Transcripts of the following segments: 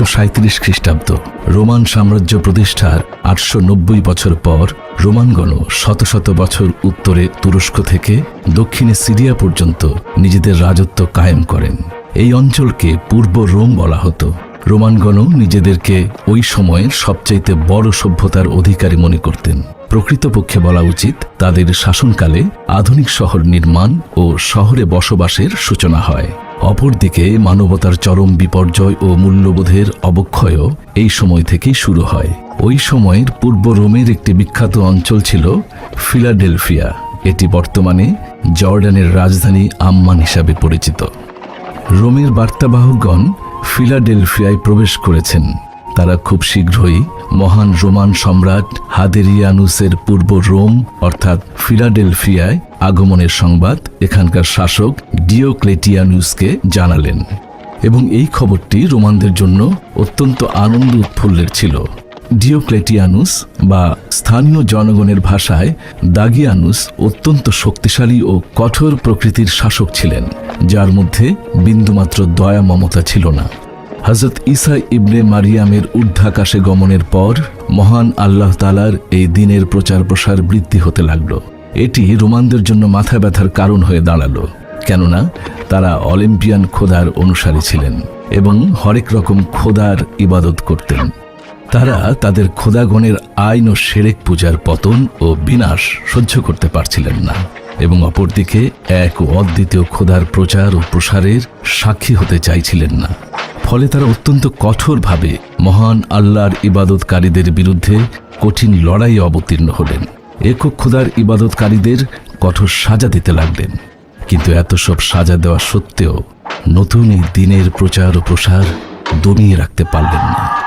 একশো সাঁত্রিশ খ্রিস্টাব্দ। রোমান সাম্রাজ্য প্রতিষ্ঠার আটশো নব্বই বছর পর রোমানগণ শত শত বছর উত্তরে তুরস্ক থেকে দক্ষিণে সিরিয়া পর্যন্ত নিজেদের রাজত্ব কায়েম করেন। এই অঞ্চলকে পূর্ব রোম বলা হতো। রোমানগণও নিজেদেরকে ওই সময়ের সবচাইতে বড় সভ্যতার অধিকারী মনে করতেন। প্রকৃতপক্ষে বলা উচিত তাদের শাসনকালে আধুনিক শহর নির্মাণ ও শহরে বসবাসের সূচনা হয়। অপরদিকে মানবতার চরম বিপর্যয় ও মূল্যবোধের অবক্ষয়ও এই সময় থেকেই শুরু হয়। ওই সময়ের পূর্ব রোমের একটি বিখ্যাত অঞ্চল ছিল ফিলাডেলফিয়া। এটি বর্তমানে জর্ডানের রাজধানী আম্মান হিসাবে পরিচিত। রোমের বার্তাবাহকগণ ফিলাডেলফিয়ায় প্রবেশ করেছেন। তারা খুব শীঘ্রই মহান রোমান সম্রাট হাদেরিয়ানুসের পূর্ব রোম, অর্থাৎ ফিলাডেলফিয়ায় আগমনের সংবাদ এখানকার শাসক ডিওক্লেটিয়ানুসকে জানালেন। এবং এই খবরটি রোমানদের জন্য অত্যন্ত আনন্দ উৎফুল্লের ছিল। ডিওক্লেটিয়ানুস বা স্থানীয় জনগণের ভাষায় দাগিয়ানুস অত্যন্ত শক্তিশালী ও কঠোর প্রকৃতির শাসক ছিলেন, যার মধ্যে বিন্দুমাত্র দয়া মমতা ছিল না। হজরত ইসা ইবনে মারিয়ামের ঊর্ধ্বাকাশে গমনের পর মহান আল্লাহ তালার এই দিনের প্রচার প্রসার বৃদ্ধি হতে লাগল। এটি রোমানদের জন্য মাথা ব্যথার কারণ হয়ে দাঁড়াল, কেননা তারা অলিম্পিয়ান খোদার অনুসারী ছিলেন এবং হরেক রকম খোদার ইবাদত করতেন। তারা তাদের খোদাগণের আইন ও সেরেক পূজার পতন ও বিনাশ সহ্য করতে পারছিলেন না এবং অপরদিকে এক ও অদ্বিতীয় খোদার প্রচার ও প্রসারের সাক্ষী হতে চাইছিলেন না। ফলে তারা অত্যন্ত কঠোরভাবে মহান আল্লাহর ইবাদতকারীদের বিরুদ্ধে কঠিন লড়াইয়ে অবতীর্ণ হলেন। একক খোদার ইবাদতকারীদের কঠোর সাজা দিতে লাগলেন কিন্তু এত সব সাজা দেওয়া সত্ত্বেও নতুন দিনের প্রচার ও প্রসার দমিয়ে রাখতে পারলেন না।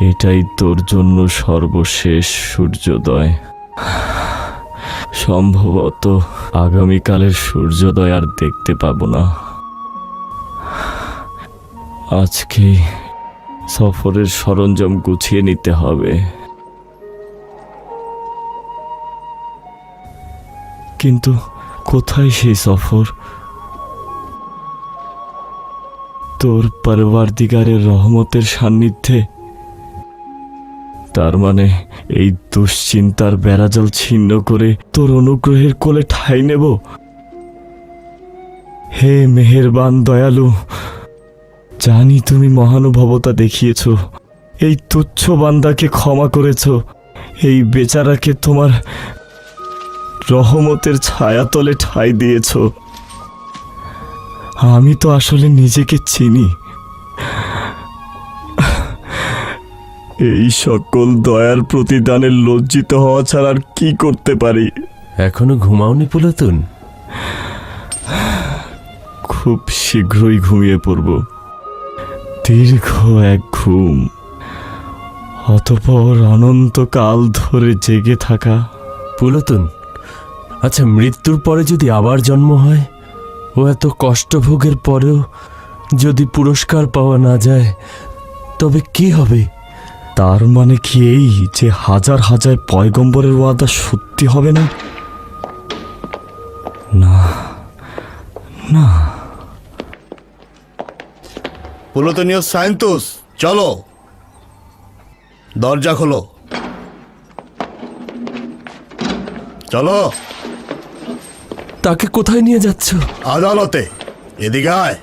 এটাই তোর জন্য সর্বশেষ সূর্যোদয়। সম্ভবত আগামীকালের সূর্যোদয় আর দেখতে পাবো না। আজকে সফরের সরঞ্জাম গুছিয়ে নিতে হবে। কিন্তু কোথায় সেই সফর? তোর পরবারদিগারের রহমতের সান্নিধ্যে তার মানে এই দুশ্চিন্তার বেড়াজাল ছিন্ন করে তোর অনুগ্রহের কোলে ঠাই নেব? হে মেহেরবান দয়ালু, জানি তুমি মহানুভবতা দেখিয়েছ, এই তুচ্ছ বান্দাকে ক্ষমা করেছ, এই বেচারাকে তোমার রহমতের ছায়াতলে ঠাই দিয়েছ। আমি তো আসলে নিজেকে চিনি। এই সকল দয়ার প্রতিদানে লজ্জিত হওয়া ছাড়া আর কি করতে পারি? এখনও ঘুমাওনি পুলাতুন খুব শীঘ্রই ঘুমিয়ে পড়ব। দীর্ঘ এক ঘুম। অতপর অনন্তকাল ধরে জেগে থাকা। পুলাতুন আচ্ছা মৃত্যুর পরে যদি আবার জন্ম হয় ও এত কষ্ট ভোগের পরেও যদি পুরস্কার পাওয়া না যায় তবে কি হবে? তার মানে কি এই যে হাজার হাজার পয়গম্বরের ওয়াদা সত্যি হবে না? না না। পুলতনীয় সায়েন্তুস চলো। দরজা খোলো। চলো। তাকে কোথায় নিয়ে যাচ্ছ? আদালতে। এদিকে আয়।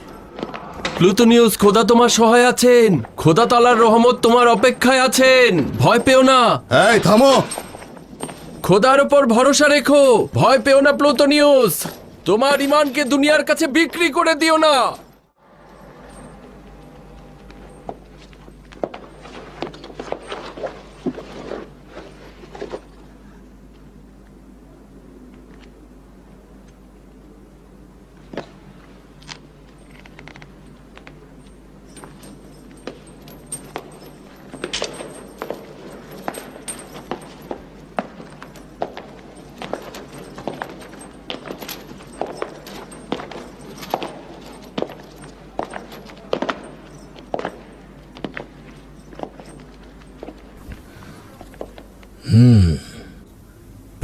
প্লুটোনিউস খোদা তোমার সহায় আছেন। খোদা তালার রহমত তোমার অপেক্ষায় আছেন। ভয় পেও না। এই থামো। খোদার উপর ভরসা রেখো। ভয় পেও না প্লুটোনিউস তোমার ইমানকে দুনিয়ার কাছে বিক্রি করে দিও না।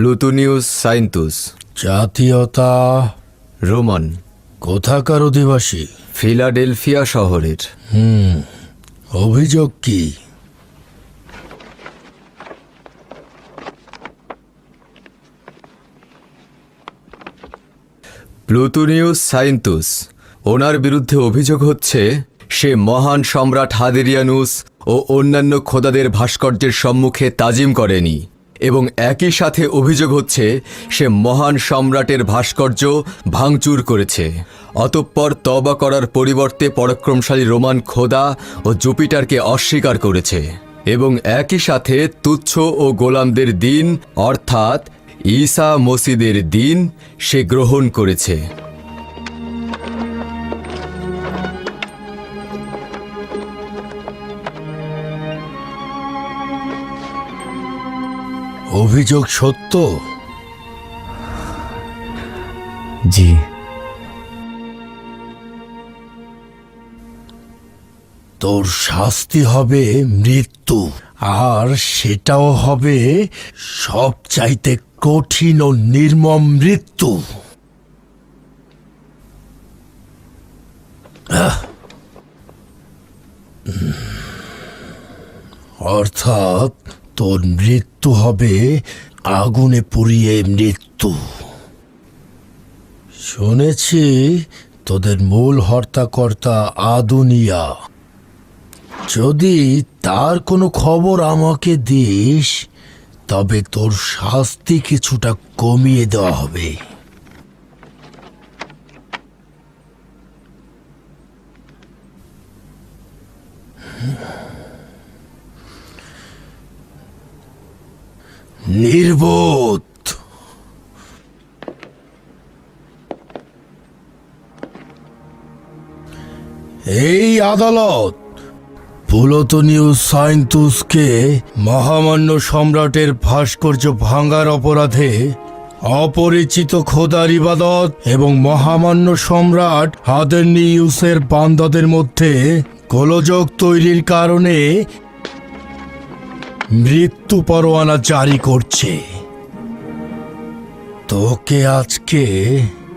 প্লুটোনিউস সাইন্তুস। জাতীয়তা। রোমান। কোথাকার অধিবাসী? ফিলাডেলফিয়া শহরের। হুম অভিযোগ কি? প্লুটোনিউস সাইন্তুস। ওনার বিরুদ্ধে অভিযোগ হচ্ছে সে মহান সম্রাট হাদেরিয়ানুস ও অন্যান্য খোদাদের ভাস্কর্যের সম্মুখে তাজিম করেনি। এবং একই সাথে অভিযোগ হচ্ছে, সে মহান সম্রাটের ভাস্কর্য ভাঙচুর করেছে। অতঃপর তবা করার পরিবর্তে পরাক্রমশালী রোমান খোদা ও জুপিটারকে অস্বীকার করেছে এবং একই সাথে তুচ্ছ ও গোলামদের দিন, অর্থাৎ ঈসা মসিদের দিন, সে গ্রহণ করেছে। অভিযোগ সত্য? জি। তোর শাস্তি হবে মৃত্যু আর সেটাও হবে সবচাইতে কঠিন ও নির্মম মৃত্যু। অর্থাৎ তোর মৃত্যু হবে, আগুনে পুড়িয়ে মৃত্যু। শুনেছি তোদের মূল হর্তাকর্তা আদুনিয়া। যদি তার কোনো খবর আমাকে দিস, তবে তোর শাস্তি কিছুটা কমিয়ে দেওয়া হবে। নির্বোধ। এই আদালত পুলতনীয় সাইন্তুসকে মহামান্য সম্রাটের ভাস্কর্য ভাঙার অপরাধে অপরিচিত খোদার ইবাদত এবং মহামান্য সম্রাট হাদেরনিউসের বান্দাদের মধ্যে গোলযোগ তৈরির কারণে মৃত্যু পরোয়ানা জারি করছে। তোকে আজকে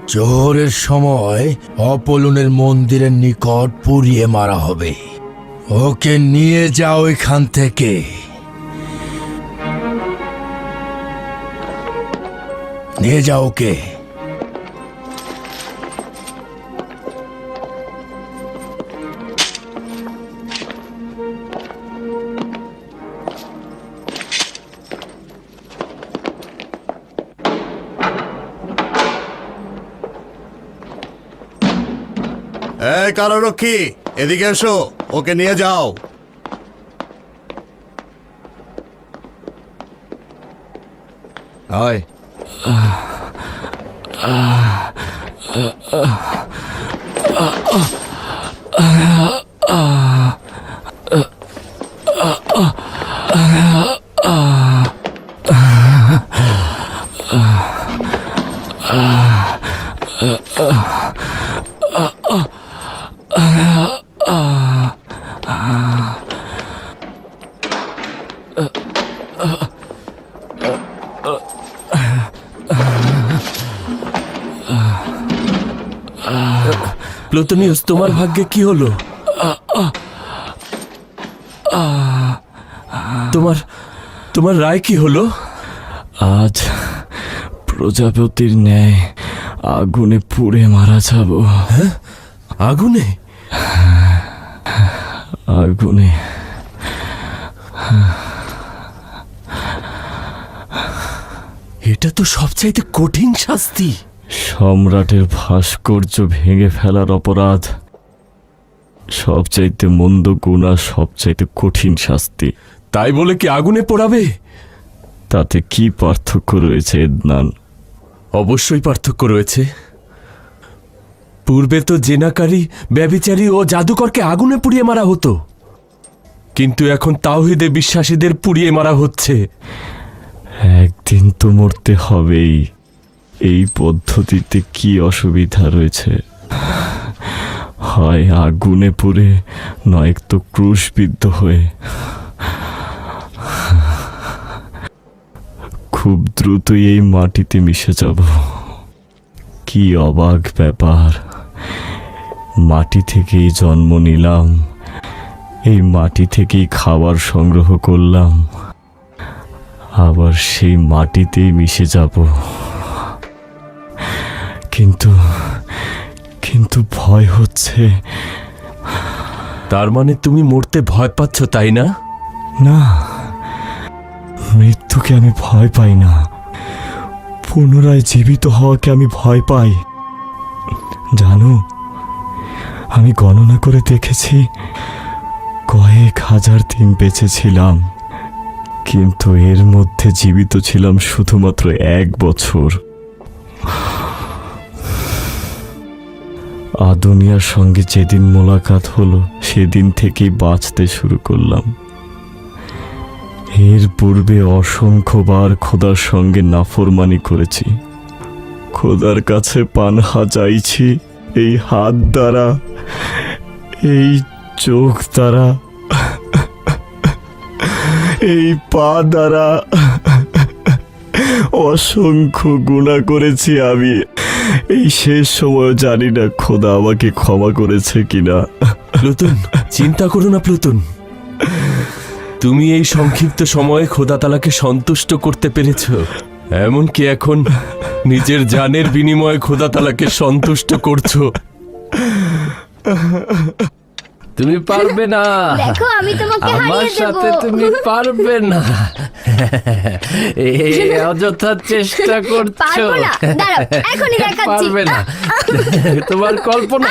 জোহরের সময় অপলনের মন্দিরের নিকট পুড়িয়ে মারা হবে। ওকে নিয়ে যাও এখান থেকে। নিয়ে যাও ওকে। কারারক্ষী এদিকে এসো ওকে নিয়ে যাও। হয় প্লুটোনিউস তোমার ভাগ্যে কি হলো? তোমার তোমার রায় কি হলো? আজ প্রজাপতির ন্যায় আগুনে পুড়ে মারা যাব। আগুনে? আগুনে। এটা তো সবচাইতে কঠিন শাস্তি। সম্রাটের ভাস্কর্য ভেঙে ফেলার অপরাধ সবচাইতে মন্দ গুণা সবচাইতে কঠিন শাস্তি। তাই বলে কি আগুনে পোড়াবে? তাতে কি পার্থক্য রয়েছে এদনান? অবশ্যই পার্থক্য রয়েছে। পূর্বে তো জেনাকারী ব্যবিচারী ও জাদুকরকে আগুনে পুড়িয়ে মারা হতো। কিন্তু এখন তাওহিদে বিশ্বাসীদের পুড়িয়ে মারা হচ্ছে। একদিন তো মরতে হবেই। এই পদ্ধতিতে কি অসুবিধা রয়েছে? হয় আগুনে পুড়ে নয় তো ক্রুশবিদ্ধ হয়ে। খুব দ্রুতই এই মাটিতে মিশে যাব। কি অবাক ব্যাপার। মাটি থেকেই জন্ম নিলাম। এই মাটি থেকেই খাবার সংগ্রহ করলাম। আবার সেই মাটিতেই মিশে যাব। কিন্তু কিন্তু ভয় হচ্ছে। তার মানে তুমি মরতে ভয় পাচ্ছ তাই না? না মৃত্যুকে আমি ভয় পাই না। পুনরায় জীবিত হওয়াকে আমি ভয় পাই। জানো আমি গণনা করে দেখেছি কয়েক হাজার দিন বেঁচে ছিলাম কিন্তু এর মধ্যে জীবিত ছিলাম শুধুমাত্র এক বছর। আদুনিয়ার সঙ্গে যেদিন মোলাকাত হলো, সেদিন থেকেই বাঁচতে শুরু করলাম। এর পূর্বে অসংখ্যবার খোদার সঙ্গে নাফরমানি করেছি। খোদার কাছে পানহা চাইছি, এই হাত দ্বারা, এই চোখ দ্বারা, এই পা দ্বারা অসংখ্য গুণা করেছি আমি। এই শেষ সময় জানি না খোদা আমাকে ক্ষমা করেছে কিনা। প্লুতুন, চিন্তা করো না প্লুতুন। তুমি এই সংক্ষিপ্ত সময়ে খোদা তালাকে সন্তুষ্ট করতে পেরেছ। এমনকি এখন নিজের জানের বিনিময়ে খোদা তালাকে সন্তুষ্ট করছ। তুমি পারবে না। দেখো আমি তোমাকে আমার হারিয়ে দেব। সাথে তুমি পারবে না। এই অযথা চেষ্টা করছ পারব না। দাঁড়াও এখনই দেখাচ্ছি। পারবে না। তোমার কল্পনা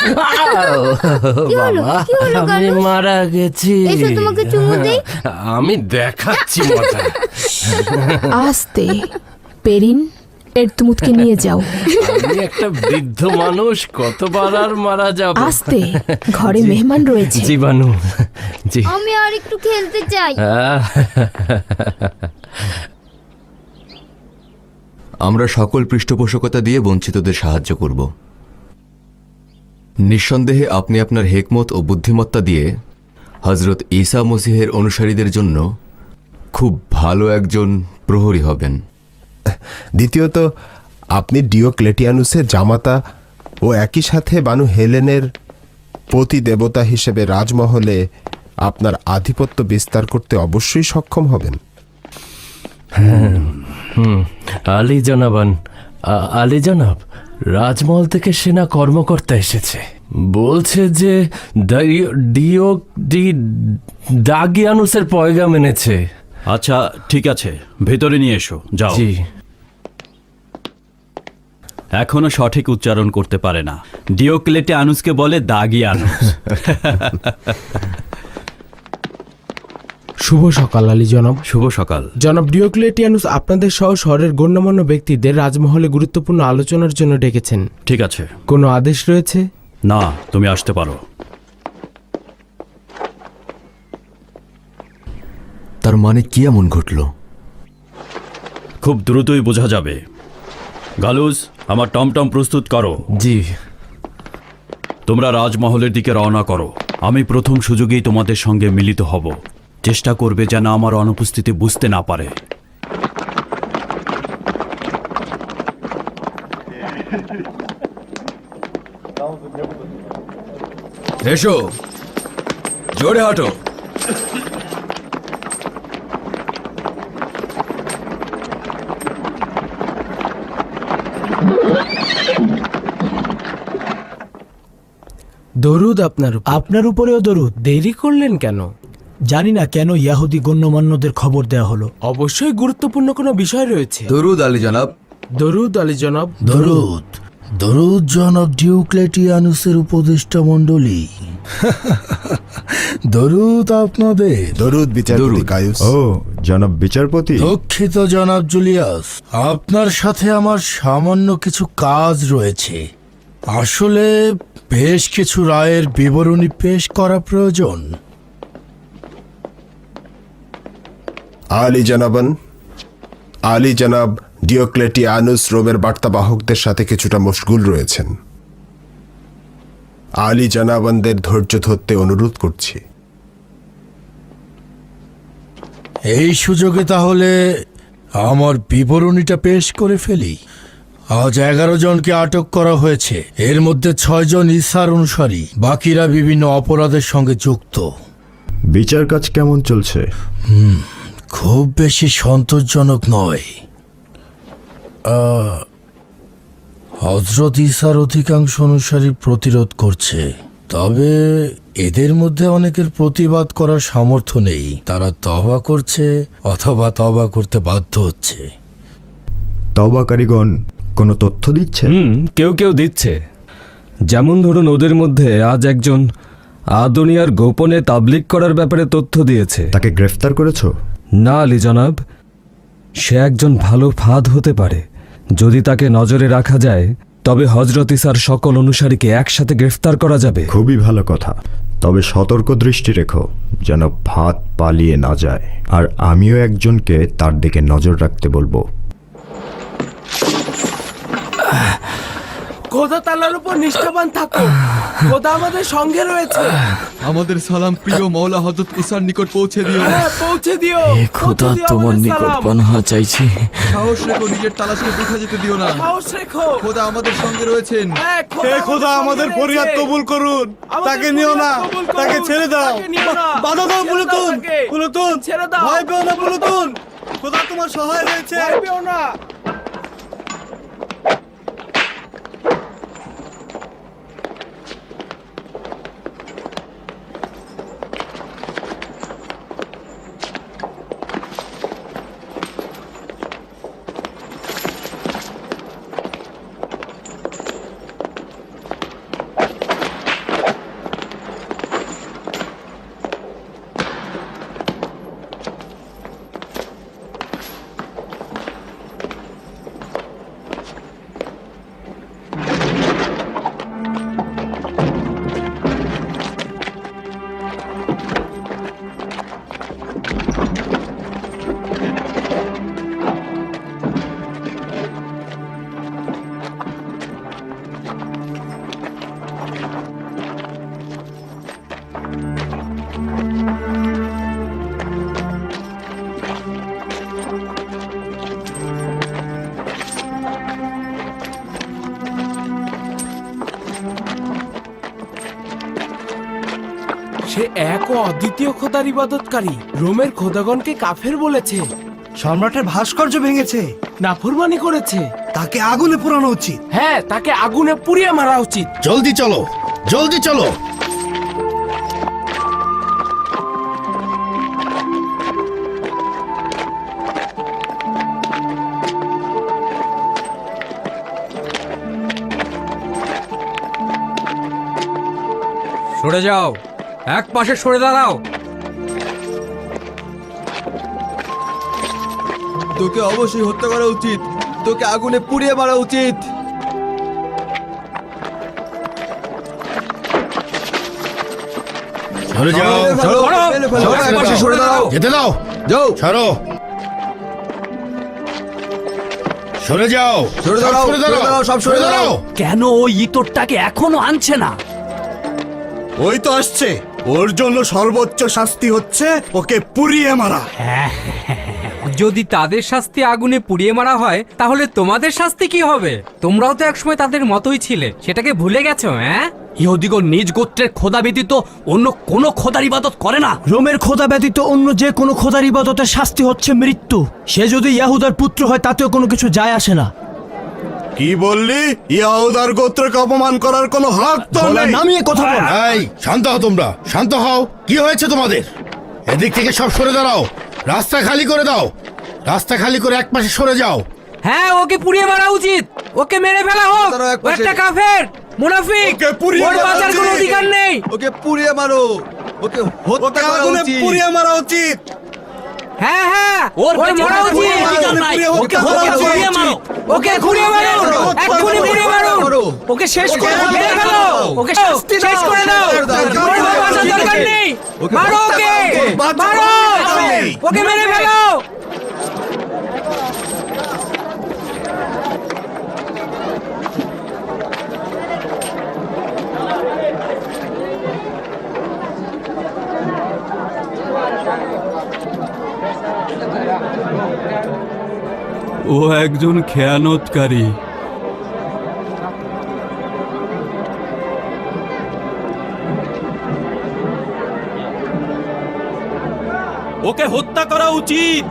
কি হলো? বাবা কি হলো, আমি মারা গেছি। এসো তোমাকে চুমু দেই। আমি দেখাচ্ছি মজা। আস্তে পেরিন। এর তুমুদকে নিয়ে যাও। আমি একটা বৃদ্ধ মানুষ কতবার আর মারা যাব? আস্তে ঘরে মেহমান রয়েছে। জীবাণু জি আমি আর একটু খেলতে চাই। আমরা সকল পৃষ্ঠপোষকতা দিয়ে বঞ্চিতদের সাহায্য করব। নিঃসন্দেহে আপনি আপনার হেকমত ও বুদ্ধিমত্তা দিয়ে হজরত ঈসা মসিহের অনুসারীদের জন্য খুব ভালো একজন প্রহরী হবেন। দ্বিতীয়ত, আপনি ডিওক্লেটিয়ানুসের জামাতা ও একই সাথে বানু হেলেনের পতি দেবতা হিসেবে রাজমহলে আপনার আধিপত্য বিস্তার করতে অবশ্যই সক্ষম হবেন। আলী জনাবান আলী জনাব, রাজমহল থেকে সেনা কর্মকর্তা এসেছে। বলছে যে ডিও, ডি ডাগিয়ানুসের পয়গাম এনেছে। আচ্ছা ঠিক আছে। ভেতরে নিয়ে এসো যাও। জি। এখনও সঠিক উচ্চারণ করতে পারে না। ডিওক্লেটে আনুসকে বলে দাগি আনুস। শুভ সকাল আলী জনাব। শুভ সকাল। জনাব ডিওক্লেটিয়ানুস আপনাদের সহ শহরের গণ্যমান্য ব্যক্তিদের রাজমহলে গুরুত্বপূর্ণ আলোচনার জন্য ডেকেছেন। ঠিক আছে। কোনো আদেশ রয়েছে? না তুমি আসতে পারো। তার মানে কি এমন ঘটল? খুব দ্রুতই বোঝা যাবে। গালুস আমার টমটম প্রস্তুত করো। জি। তোমরা রাজমহলের দিকে রওনা করো। আমি প্রথম সুযোগেই তোমাদের সঙ্গে মিলিত হব। চেষ্টা করবে যেন আমার অনুপস্থিতি বুঝতে না পারে। এসো। জোরে হাঁটো। দরুদ আপনার আপনার উপরেও দরুদ। দেরি করলেন কেন? জানি না কেন ইয়াহুদি গণ্যমান্যদের খবর দেওয়া হলো। অবশ্যই গুরুত্বপূর্ণ কোনো বিষয় রয়েছে। দরুদ আলী জনাব। দরুদ আলী জনাব। দরুদ। দরুদ জনাব ডিউক্লেটিয়ানুসের উপদেষ্টা মণ্ডলী। দরুদ আপনাদের। দরুদ বিচারপতি কায়ুস। ও জনাব বিচারপতি। দুঃখিত জনাব জুলিয়াস আপনার সাথে আমার সামান্য কিছু কাজ রয়েছে। আসলে বেশ কিছু রায়ের বিবরণী পেশ করা প্রয়োজন। আলী জানাবান আলী জানাব ডিওক্লেটিয়ানুস রোমের বার্তাবাহকদের সাথে কিছুটা মশগুল রয়েছেন। আলী জানাবানদের ধৈর্য ধরতে অনুরোধ করছি। এই সুযোগে তাহলে আমার বিবরণীটা পেশ করে ফেলি। আজ এগারো জনকে আটক করা হয়েছে। এর মধ্যে ছয়জন ইসার অনুসারী বাকিরা বিভিন্ন অপরাধের সঙ্গে যুক্ত। বিচার কাজ কেমন চলছে? খুব বেশি সন্তোষজনক নয়। হজরত ইসার অধিকাংশ অনুসারী প্রতিরোধ করছে। তবে এদের মধ্যে অনেকের প্রতিবাদ করার সামর্থ্য নেই। তারা তবা করছে অথবা তবা করতে বাধ্য হচ্ছে। তবাকারীগণ কোনো তথ্য দিচ্ছে? হুম কেউ কেউ দিচ্ছে। যেমন ধরুন ওদের মধ্যে আজ একজন আদনিয়ার গোপনে তাবলিক করার ব্যাপারে তথ্য দিয়েছে। তাকে গ্রেফতার করেছ? না আলী জনাব সে একজন ভালো ফাঁদ হতে পারে। যদি তাকে নজরে রাখা যায় তবে হজরত ইসার সকল অনুসারীকে একসাথে গ্রেফতার করা যাবে। খুবই ভালো কথা। তবে সতর্ক দৃষ্টি রেখো যেন ভাত পালিয়ে না যায়। আর আমিও একজনকে তার দিকে নজর রাখতে বলব। খোদা তালার উপর নিষ্ঠাবান থাকো। খোদা আমাদের সঙ্গে রয়েছে। আমাদের সালাম প্রিয় মৌলা হজরত ইসার নিকট পৌঁছে দিও। হ্যাঁ পৌঁছে দিও। খোদা তোমার নিকট। পানাহা চাইছি। সাহস রেখো নিজের তালাশকে বৃথা যেতে দিও না। সাহস রেখো। খোদা আমাদের সঙ্গে রয়েছেন। হ্যাঁ, খোদা আমাদের ফরিয়াদ কবুল করুন। তাকে নিও না তাকে ছেড়ে দাও। বাধা দাও বুলুতুন বুলুতুন ছেড়ে দাও। ভয় পেও না বুলুতুন খোদা তোমার সহায় রয়েছে ভয় পেও না। সে এক ও অদ্বিতীয় খোদার ইবাদতকারী। রোমের খোদাগণকে কাফের বলেছে। সম্রাটের ভাস্কর্য ভেঙেছে। নাফরমানি করেছে। তাকে আগুনে পোড়ানো উচিত। হ্যাঁ তাকে আগুনে পুড়িয়ে মারা উচিত। জলদি চলো জলদি চলো। সরে যাও। এক পাশে সরে দাঁড়াও। তোকে অবশ্যই হত্যা করা উচিত। তোকে আগুনে পুড়িয়ে মারা উচিত। সরে যাও। ছাড়ো, এক পাশে সরে। দাঁড়াও। যেতে দাও। যাও। সরে। যাও। সরে দাঁড়াও সরে দাঁড়াও। সব সরে দাঁড়াও। কেন ওই ইতরটাকে এখনও আনছে না? ওই তো আসছে। ওর জন্য সর্বোচ্চ শাস্তি হচ্ছে ওকে পুড়িয়ে মারা। যদি তাদের শাস্তি আগুনে পুড়িয়ে মারা হয় তাহলে তোমাদের শাস্তি কি হবে? তোমরাও তো একসময় তাদের মতোই ছিলে সেটাকে ভুলে গেছো হ্যাঁ? ইহুদিগণ নিজ গোত্রের খোদা ব্যতীত অন্য কোনো খোদার ইবাদত করে না। রোমের খোদা ব্যতীত অন্য যে কোনো খোদার ইবাদতের শাস্তি হচ্ছে মৃত্যু। সে যদি ইয়াহুদার পুত্র হয় তাতেও কোনো কিছু যায় আসে না। কি বললি? ইয়াহুদার গোত্রকে অপমান করার কোনো হক তো নেই। নামিয়ে কথা বল। এই শান্ত হও তোমরা শান্ত হও। কি হয়েছে তোমাদের? এদিক থেকে সব সরে দাঁড়াও। রাস্তা খালি করে দাও। রাস্তা খালি করে এক পাশে সরে যাও। হ্যাঁ ওকে পুড়িয়ে মারা উচিত। ওকে মেরে ফেলা হোক। একটা কাফের মুনাফিক। ওকে পুড়িয়ে ওর বাঁচার কোনো অধিকার নেই। ওকে পুড়িয়ে মারো। ওকে হত্যা করা উচিত। পুড়িয়ে মারা উচিত। হ্যাঁ হ্যাঁ। ওর মারা উচিত। ওকে ঘুরিয়ে মারো। ওকে ঘুরিয়ে মারো। এক্ষুনি ঘুরিয়ে মারো ওকে শেষ করে মেরে ফেলো ওকে শেষ করে দাও। ওর বাঁচার দরকার নেই। মারো ওকে। মারো। ওকে মেরে ফেলো। ও একজন খেয়ানতকারী। ওকে হত্যা করা উচিত।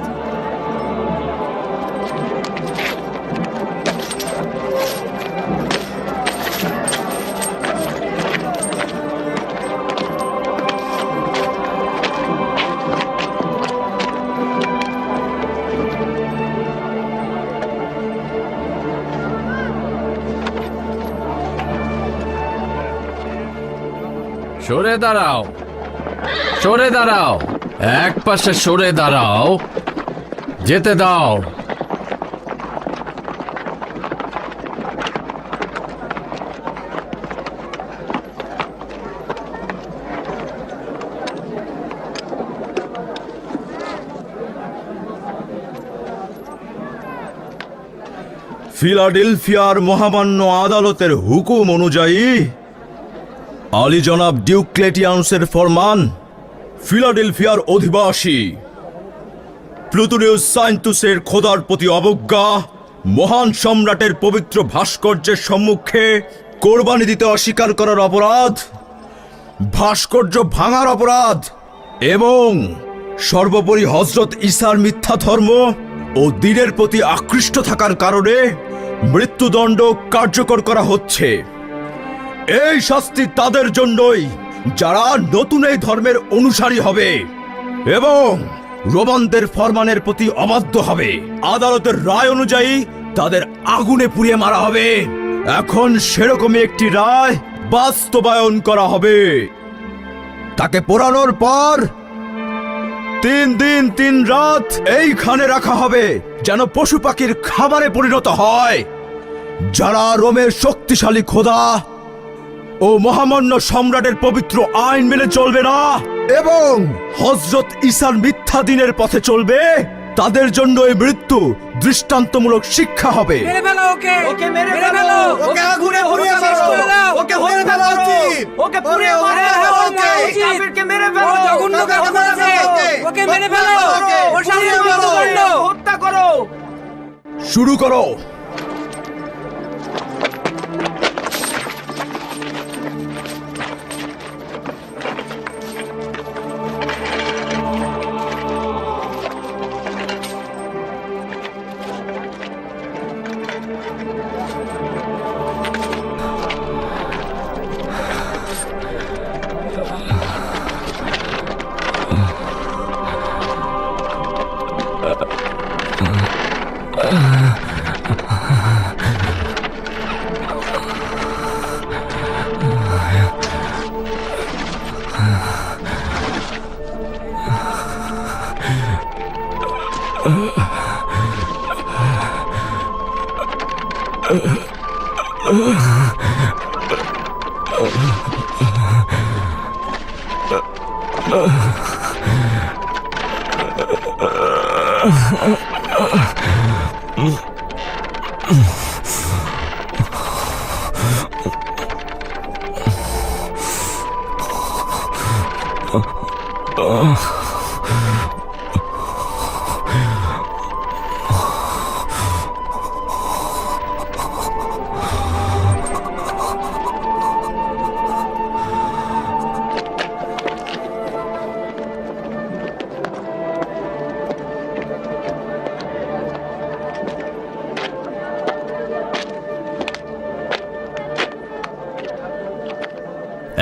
দাঁড়াও। সরে দাঁড়াও। এক পাশে সরে দাঁড়াও। যেতে দাও। ফিলাডেলফিয়ার মহামান্য আদালতের হুকুম অনুযায়ী আলী জনাব ডিউক্লেটিয়ানসের ফরমান, ফিলাডেলফিয়ার অধিবাসী। প্লুটোনিউস সাইন্তুসের খোদার প্রতি অবজ্ঞা, মহান সম্রাটের পবিত্র ভাস্কর্যের সম্মুখে কোরবানি দিতে অস্বীকার করার অপরাধ, ভাস্কর্য ভাঙার অপরাধ, এবং সর্বোপরি হজরত ঈসার মিথ্যা ধর্ম ও দিনের প্রতি আকৃষ্ট থাকার কারণে মৃত্যুদণ্ড কার্যকর করা হচ্ছে। এই শাস্তি তাদের জন্যই, যারা নতুন এই ধর্মের অনুসারী হবে এবং রোমানদের ফরমানের প্রতি অবাধ্য হবে। আদালতের রায় অনুযায়ী তাদের আগুনে পুড়িয়ে মারা হবে। এখন সেরকমই একটি রায় বাস্তবায়ন করা হবে। তাকে পোড়ানোর পর তিন দিন, তিন রাত এইখানে রাখা হবে, যেন পশু পাখির খাবারে পরিণত হয়। যারা রোমের শক্তিশালী খোদা ও মহামান্য সম্রাটের পবিত্র আইন মেনে চলবে না। এবং হজরত ঈসার মিথ্যা দিনের পথে চলবে। তাদের জন্য এই মৃত্যু দৃষ্টান্তমূলক শিক্ষা হবে। ওকে। আগুনে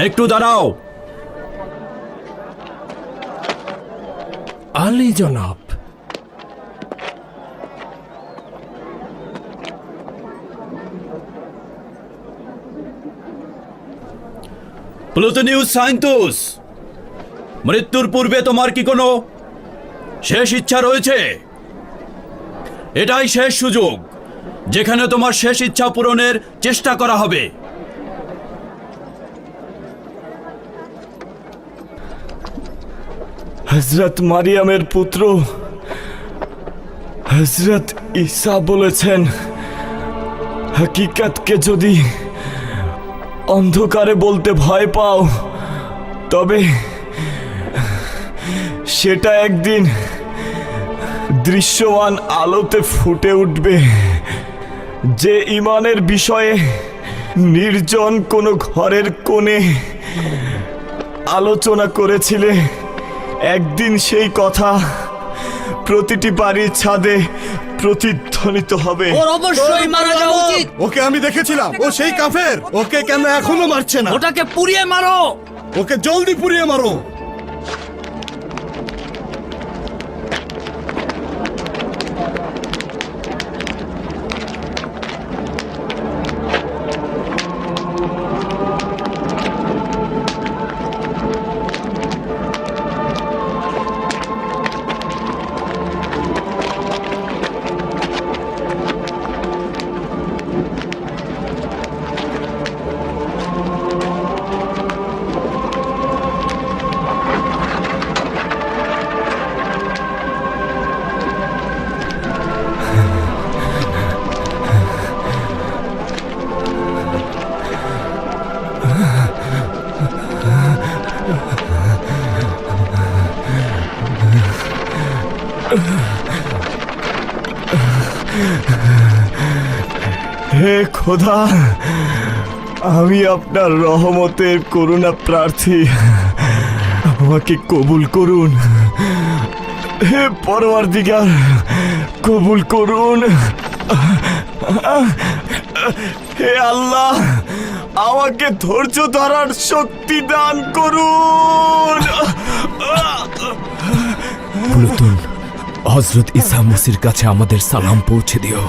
একটু দাঁড়াও আলী জনাব। সাইন্তুস মৃত্যুর পূর্বে তোমার কি কোনো শেষ ইচ্ছা রয়েছে? এটাই শেষ সুযোগ, যেখানে তোমার শেষ ইচ্ছা পূরণের চেষ্টা করা হবে। হজরত মারিয়ামের পুত্র হজরত ঈসা বলেছেন, হাকিকাতকে যদি অন্ধকারে বলতে ভয় পাও, তবে সেটা একদিন দৃশ্যমান আলোতে ফুটে উঠবে। যে ইমানের বিষয়ে নির্জন কোনো ঘরের কোণে আলোচনা করেছিলে একদিন সেই কথা প্রতিটি বাড়ির ছাদে প্রতিধ্বনিত হবে। ওর অবশ্যই মারা যাওয়া উচিত। ওকে আমি দেখেছিলাম। ও সেই কাফের। ওকে কেন এখনও মারছে না? ওটাকে পুড়িয়ে মারো। ওকে জলদি পুড়িয়ে মারো। হে খোদা, আমি আপনার রহমতের করুণা প্রার্থী। আমাকে কবুল করুন। হে পরওয়ার দিগার কবুল করুন। হে আল্লাহ, আমাকে ধৈর্য ধরার শক্তি দান করুন। হজরত ইসা মসির কাছে আমাদের সালাম পৌঁছে দিও।